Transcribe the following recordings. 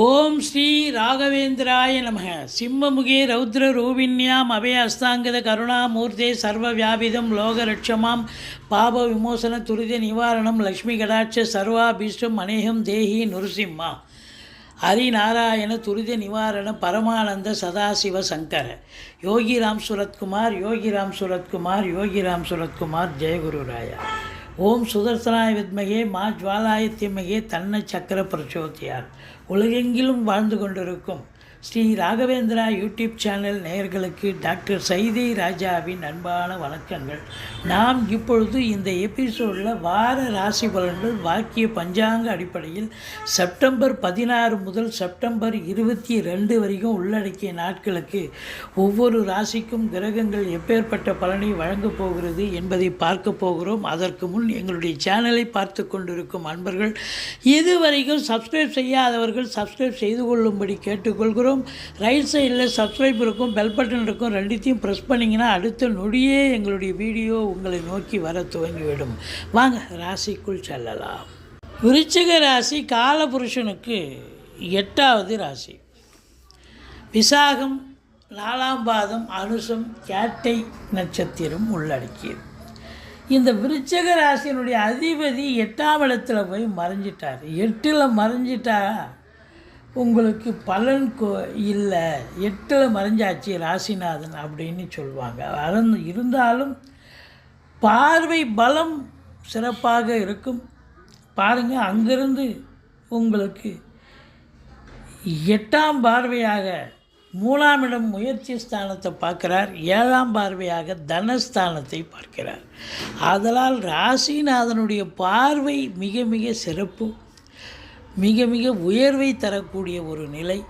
ஓம் ஸ்ரீ ராகவேந்திராய நமக. சிம்மமுகே ரௌத்ர ரூபிண்யாம் அபய அஸ்தாங்கத கருணாமூர்த்தே சர்வ வியாபிதம் லோகரட்சமாம். பாப விமோசன துரித நிவாரணம் லக்ஷ்மி கடாட்ச சர்வாபீஷ்டம் அநேகம் தேஹி நுருசிம்மா. ஹரிநாராயண துரித நிவாரண பரமானந்த சதாசிவ சங்கர. யோகிராம் சுரத்குமார் யோகிராம் சுரத்குமார் யோகிராம் சுரத்குமார் ஜெயகுருராயா ஓம் சுதர்சனாய வித்மகே மா ஜுவாலாய தீமகே தன்ன சக்கர பிரச்சோதியார் உலகெங்கிலும் வாழ்ந்து கொண்டிருக்கும். ஸ்ரீ ராகவேந்திரா யூடியூப் சேனல் நேயர்களுக்கு டாக்டர் சைதை ராஜாவின் அன்பான வணக்கங்கள். நாம் இப்பொழுது இந்த எபிசோடில் வார ராசி பலன்கள் வாக்கிய பஞ்சாங்க அடிப்படையில் செப்டம்பர் பதினாறு முதல் செப்டம்பர் இருபத்தி ரெண்டு வரைக்கும் உள்ளடக்கிய நாட்களுக்கு ஒவ்வொரு ராசிக்கும் கிரகங்கள் எப்பேற்பட்ட பலனை வழங்கப் போகிறது என்பதை பார்க்க போகிறோம். அதற்கு முன் எங்களுடைய சேனலை பார்த்து கொண்டிருக்கும் அன்பர்கள் இதுவரைக்கும் சப்ஸ்கிரைப் செய்யாதவர்கள் சப்ஸ்கிரைப் செய்து கொள்ளும்படி கேட்டுக்கொள்கிறோம். ரைட் சைடில் சப்ஸ்கிரைப் இருக்கும் பெல் பட்டன் இருக்கும் ரெண்டுத்தையும் ப்ரெஸ் பண்ணிங்கன்னா அடுத்த நொடியே எங்களுடைய வீடியோ உங்களை நோக்கி வர துவங்கிவிடும். வாங்க ராசிக்குள் செல்லலாம். விருச்சிக ராசி காலபுருஷனுக்கு எட்டாவது ராசி. விசாகம் நாலாம் பாதம் அனுசம் கேட்டை நட்சத்திரம் உள்ளடக்கியது. இந்த விருச்சக ராசியினுடைய அதிபதி எட்டாம் இடத்துல போய் மறைஞ்சிட்டார். எட்டில் மறைஞ்சிட்டா உங்களுக்கு பலன் கோ இல்லை எட்டில் மறைஞ்சாச்சு ராசிநாதன் அப்படின்னு சொல்லுவாங்க அறந்து இருந்தாலும் பார்வை பலம் சிறப்பாக இருக்கும். பாருங்கள் அங்கிருந்து உங்களுக்கு எட்டாம் பார்வையாக மூணாம் இடம் முயற்சி ஸ்தானத்தை பார்க்கிறார். ஏழாம் பார்வையாக தனஸ்தானத்தை பார்க்கிறார். அதனால் ராசிநாதனுடைய பார்வை மிக மிக சிறப்பு. மிக மிக உயர்வை தரக்கூடிய ஒரு நிலை.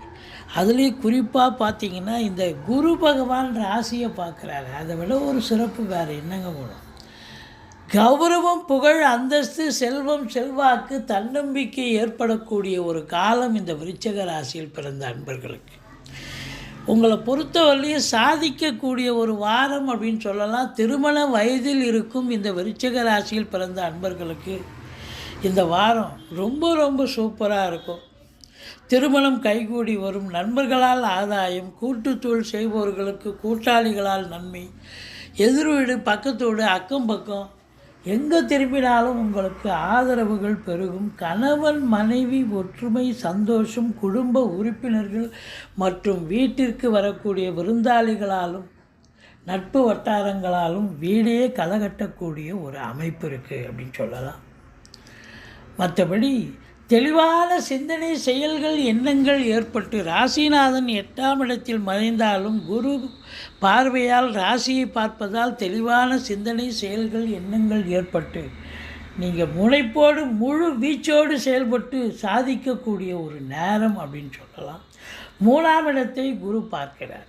அதுலேயும் குறிப்பாக பார்த்தீங்கன்னா இந்த குரு பகவான் ராசியை பார்க்குறாரு அதை விட ஒரு சிறப்பு வேறு என்னங்க போகணும் கௌரவம் புகழ் அந்தஸ்து செல்வம் செல்வாக்கு தன்னம்பிக்கை ஏற்படக்கூடிய ஒரு காலம் இந்த விருச்சக ராசியில் பிறந்த அன்பர்களுக்கு. உங்களை பொறுத்தவரையிலையும் சாதிக்கக்கூடிய ஒரு வாரம் அப்படின்னு சொல்லலாம். திருமண வயதில் இருக்கும் இந்த விருச்சக ராசியில் பிறந்த அன்பர்களுக்கு இந்த வாரம் ரொம்ப ரொம்ப சூப்பராக இருக்கும். திருமணம் கைகூடி வரும் நண்பர்களால் ஆதாயம் கூட்டுத்தொழில் செய்பவர்களுக்கு கூட்டாளிகளால் நன்மை எதிர் வீடு பக்கத்து வீடு அக்கம் பக்கம் எங்கே திரும்பினாலும் உங்களுக்கு ஆதரவுகள் பெருகும். கணவன் மனைவி ஒற்றுமை சந்தோஷம் குடும்ப உறுப்பினர்கள் மற்றும் வீட்டிற்கு வரக்கூடிய விருந்தாளிகளாலும் நட்பு வட்டாரங்களாலும் வீடே களகட்டக்கூடிய ஒரு அமைப்பு இருக்குது அப்படின்னு சொல்லலாம். மற்றபடி தெளிவான சிந்தனை செயல்கள் எண்ணங்கள் ஏற்பட்டு ராசிநாதன் எட்டாம் இடத்தில் மறைந்தாலும் குரு பார்வையால் ராசியை பார்ப்பதால் தெளிவான சிந்தனை செயல்கள் எண்ணங்கள் ஏற்பட்டு நீங்கள் முனைப்போடு முழு வீச்சோடு செயல்பட்டு சாதிக்கக்கூடிய ஒரு நேரம் அப்படின்னு சொல்லலாம். மூணாம் இடத்தை குரு பார்க்கிறார்.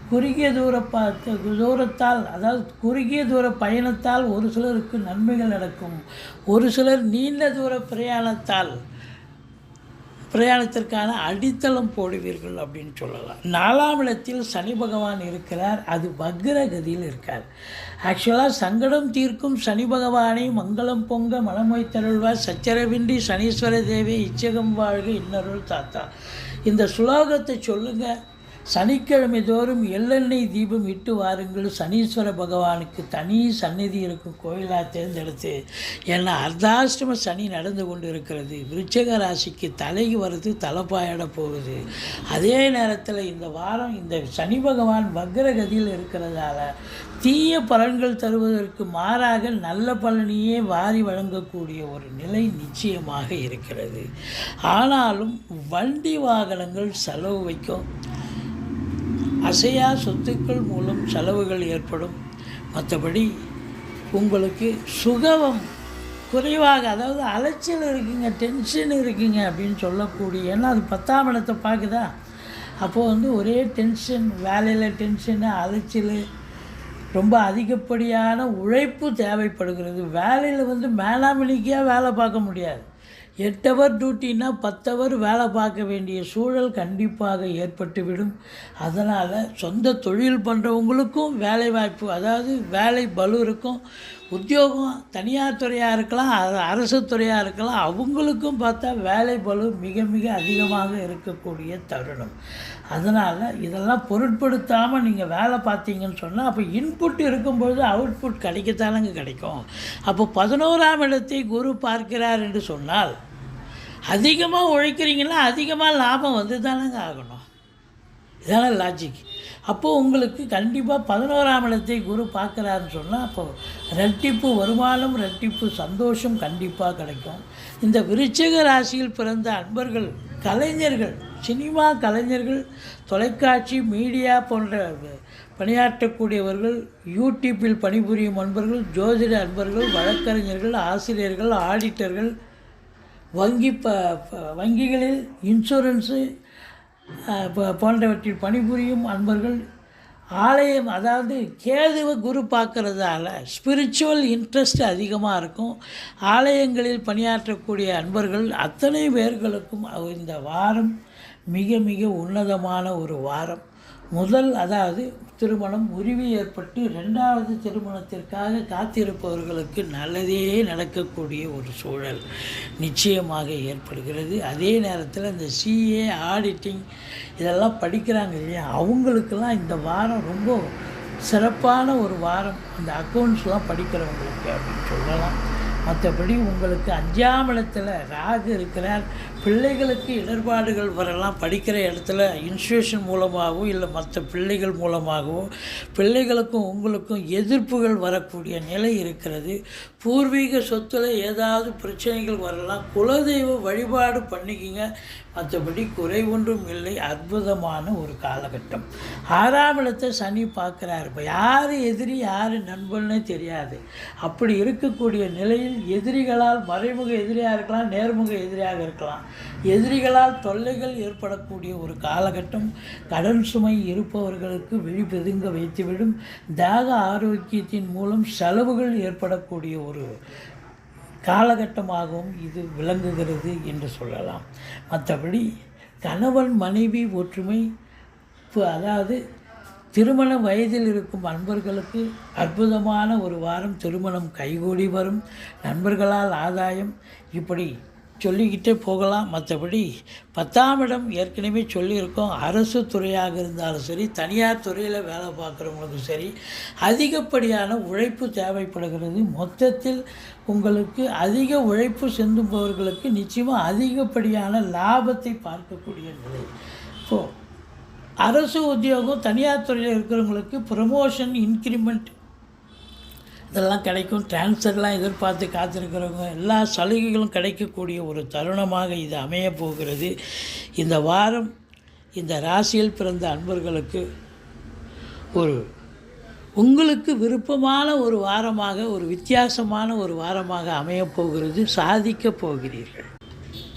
குறுகிய தூர பார்த்து தூரத்தால் அதாவது குறுகிய தூர பயணத்தால் ஒரு சிலருக்கு நன்மைகள் நடக்கும். ஒரு சிலர் நீண்ட தூர பிரயாணத்தால் பிரயாணத்திற்கான அடித்தளம் போடுவீர்கள் அப்படின்னு சொல்லலாம். நாலாம் இடத்தில் சனி பகவான் இருக்கிறார். அது வக்ரகதியில் இருக்கார். ஆக்சுவலாக சங்கடம் தீர்க்கும் சனி பகவானை மங்களம் பொங்க மனமொய் தருள்வார். சச்சரவின்றி சனீஸ்வர தேவி இச்சகம் வாழ்க இன்னருள் தாத்தா. இந்த சுலோகத்தை சொல்லுங்கள் சனிக்கிழமை தோறும் எள்ளெண்ணெய் தீபம் இட்டு வாருங்கள். சனீஸ்வர பகவானுக்கு தனி சந்நிதி இருக்கும் கோயிலாக தேர்ந்தெடுத்து ஏன்னா அர்த்தாஷ்டம சனி நடந்து கொண்டு இருக்கிறது விருச்சக ராசிக்கு தலைக்கு வருது தலைப்பாயிட போகுது. அதே நேரத்தில் இந்த வாரம் இந்த சனி பகவான் வக்ரகதியில் இருக்கிறதால தீய பலன்கள் தருவதற்கு மாறாக நல்ல பலனையே வாரி வழங்கக்கூடிய ஒரு நிலை நிச்சயமாக இருக்கிறது. ஆனாலும் வண்டி வாகனங்கள் செலவு வைக்கும். அசையா சொத்துக்கள் மூலம் செலவுகள் ஏற்படும். மற்றபடி உங்களுக்கு சுகவம் குறைவாக அதாவது அலைச்சல் இருக்குங்க டென்ஷன் இருக்குங்க அப்படின்னு சொல்லக்கூடிய ஏன்னா அது பத்தாம் இடத்தை பார்க்குதா? அப்போது வந்து ஒரே டென்ஷன் வேலையில் டென்ஷனு அலைச்சல் ரொம்ப அதிகப்படியான உழைப்பு தேவைப்படுகிறது. வேலையில் வந்து மேலாமணிக்கையாக வேலை பார்க்க முடியாது. எட்டு ஹவர் டியூட்டினா பத்து ஹவர் வேலை பார்க்க வேண்டிய சூழல் கண்டிப்பாக ஏற்பட்டுவிடும். அதனால் சொந்த தொழில் பண்ணுறவங்களுக்கும் வேலை வாய்ப்பு அதாவது வேலை பலு இருக்கும். உத்தியோகம் தனியார் துறையாக இருக்கலாம் அரசு துறையாக இருக்கலாம் அவங்களுக்கும் பார்த்தா வேலை பளு மிக மிக அதிகமாக இருக்கக்கூடிய தருணம். அதனால் இதெல்லாம் பொருட்படுத்தாமல் நீங்கள் வேலை பார்த்தீங்கன்னு சொன்னால் அப்போ இன்புட் இருக்கும்பொழுது அவுட்புட் கிடைக்கத்தானங்க கிடைக்கும். அப்போ பதினோராம் இடத்தை குரு பார்க்கிறார் என்று சொன்னால் அதிகமாக உழைக்கிறீங்கன்னா அதிகமாக லாபம் வந்து தானங்க ஆகணும். இதான லாஜிக் அப்போது உங்களுக்கு கண்டிப்பாக பதினோராம் இடத்தை குரு பார்க்குறாருன்னு சொன்னால் அப்போது ரெட்டிப்பு வருமானம் ரெட்டிப்பு சந்தோஷம் கண்டிப்பாக கிடைக்கும். இந்த விருச்சிக ராசியில் பிறந்த அன்பர்கள் கலைஞர்கள் சினிமா கலைஞர்கள் தொலைக்காட்சி மீடியா போன்ற பணியாற்றக்கூடியவர்கள் யூடியூப்பில் பணிபுரியும் அன்பர்கள் ஜோதிட அன்பர்கள் வழக்கறிஞர்கள் ஆசிரியர்கள் ஆடிட்டர்கள் வங்கி ப ப- வங்கிகளில் இன்சூரன்ஸு போன்றவற்றில் பணிபுரியும் அன்பர்கள் ஆலயம் அதாவது கேதுவை குரு பார்க்குறதால ஸ்பிரிச்சுவல் இன்ட்ரெஸ்ட் அதிகமாக இருக்கும். ஆலயங்களில் பணியாற்றக்கூடிய அன்பர்கள் அத்தனை பேர்களுக்கும் இந்த வாரம் மிக மிக உன்னதமான ஒரு வாரம். முதல் அதாவது திருமணம் உரிமை ஏற்பட்டு ரெண்டாவது திருமணத்திற்காக காத்திருப்பவர்களுக்கு நல்லதே நடக்கக்கூடிய ஒரு சூழல் நிச்சயமாக ஏற்படுகிறது. அதே நேரத்தில் இந்த சிஏ ஆடிட்டிங் இதெல்லாம் படிக்கிறாங்க இல்லையா? அவங்களுக்கெல்லாம் இந்த வாரம் ரொம்ப சிறப்பான ஒரு வாரம். அந்த அக்கௌண்ட்ஸ்லாம் படிக்கிறவங்களுக்கு அப்படின்னு சொல்லலாம். மற்றபடி உங்களுக்கு அஞ்சாம் இடத்துல ராகு இருக்கிறார். பிள்ளைகளுக்கு இடர்பாடுகள் வரலாம். படிக்கிற இடத்துல இன்ஸ்டியூஷன் மூலமாகவோ இல்லை மற்ற பிள்ளைகள் மூலமாகவோ பிள்ளைகளுக்கும் உங்களுக்கும் எதிர்ப்புகள் வரக்கூடிய நிலை இருக்கிறது. பூர்வீக சொத்துல ஏதாவது பிரச்சனைகள் வரலாம். குலதெய்வ வழிபாடு பண்ணிக்கிங்க. மற்றபடி குறை ஒன்றும் இல்லை. அற்புதமான ஒரு காலகட்டம். ஆறாம் இடத்தை சனி பார்க்குறாரு. இப்போ யார் எதிரி யார் நண்பன்னே தெரியாது. அப்படி இருக்கக்கூடிய நிலையில் எதிரிகளால் மறைமுக எதிரியாக இருக்கலாம் நேர்முக எதிரியாக இருக்கலாம். எதிரிகளால் தொல்லைகள் ஏற்படக்கூடிய ஒரு காலகட்டம் கடன் சுமை இருப்பவர்களுக்கு விழிப்பெதுங்க வைத்துவிடும் தேக ஆரோக்கியத்தின் மூலம் செலவுகள் ஏற்படக்கூடிய ஒரு காலகட்டமாகவும் இது விளங்குகிறது என்று சொல்லலாம். மற்றபடி கணவன் மனைவி ஒற்றுமை அதாவது திருமண வயதில் இருக்கும் அன்பர்களுக்கு அற்புதமான ஒரு வாரம் திருமணம் கைகூடி வரும். நண்பர்களால் ஆதாயம். இப்படி சொல்லிக்கிட்டே போகலாம். மற்றபடி பத்தாம் இடம் ஏற்கனவே சொல்லியிருக்கோம். அரசு துறையாக இருந்தாலும் சரி தனியார் துறையில் வேலை பார்க்குறவங்களுக்கும் சரி அதிகப்படியான உழைப்பு தேவைப்படுகிறது. மொத்தத்தில் உங்களுக்கு அதிக உழைப்பு செந்துபவர்களுக்கு நிச்சயமாக அதிகப்படியான லாபத்தை பார்க்கக்கூடிய நிலை. இப்போது அரசு உத்தியோகம் தனியார் துறையில் இருக்கிறவங்களுக்கு ப்ரமோஷன் இன்க்ரிமெண்ட் இதெல்லாம் கிடைக்கும். டிரான்ஸ்ஃபர்லாம் எதிர்பார்த்து காத்திருக்கிறவங்க எல்லா சலுகைகளும் கிடைக்கக்கூடிய ஒரு தருணமாக இது அமைய போகிறது. இந்த வாரம் இந்த ராசியில் பிறந்த அன்பர்களுக்கு ஒரு உங்களுக்கு விருப்பமான ஒரு வாரமாக ஒரு வித்தியாசமான ஒரு வாரமாக அமையப் போகிறது. சாதிக்கப் போகிறீர்கள்.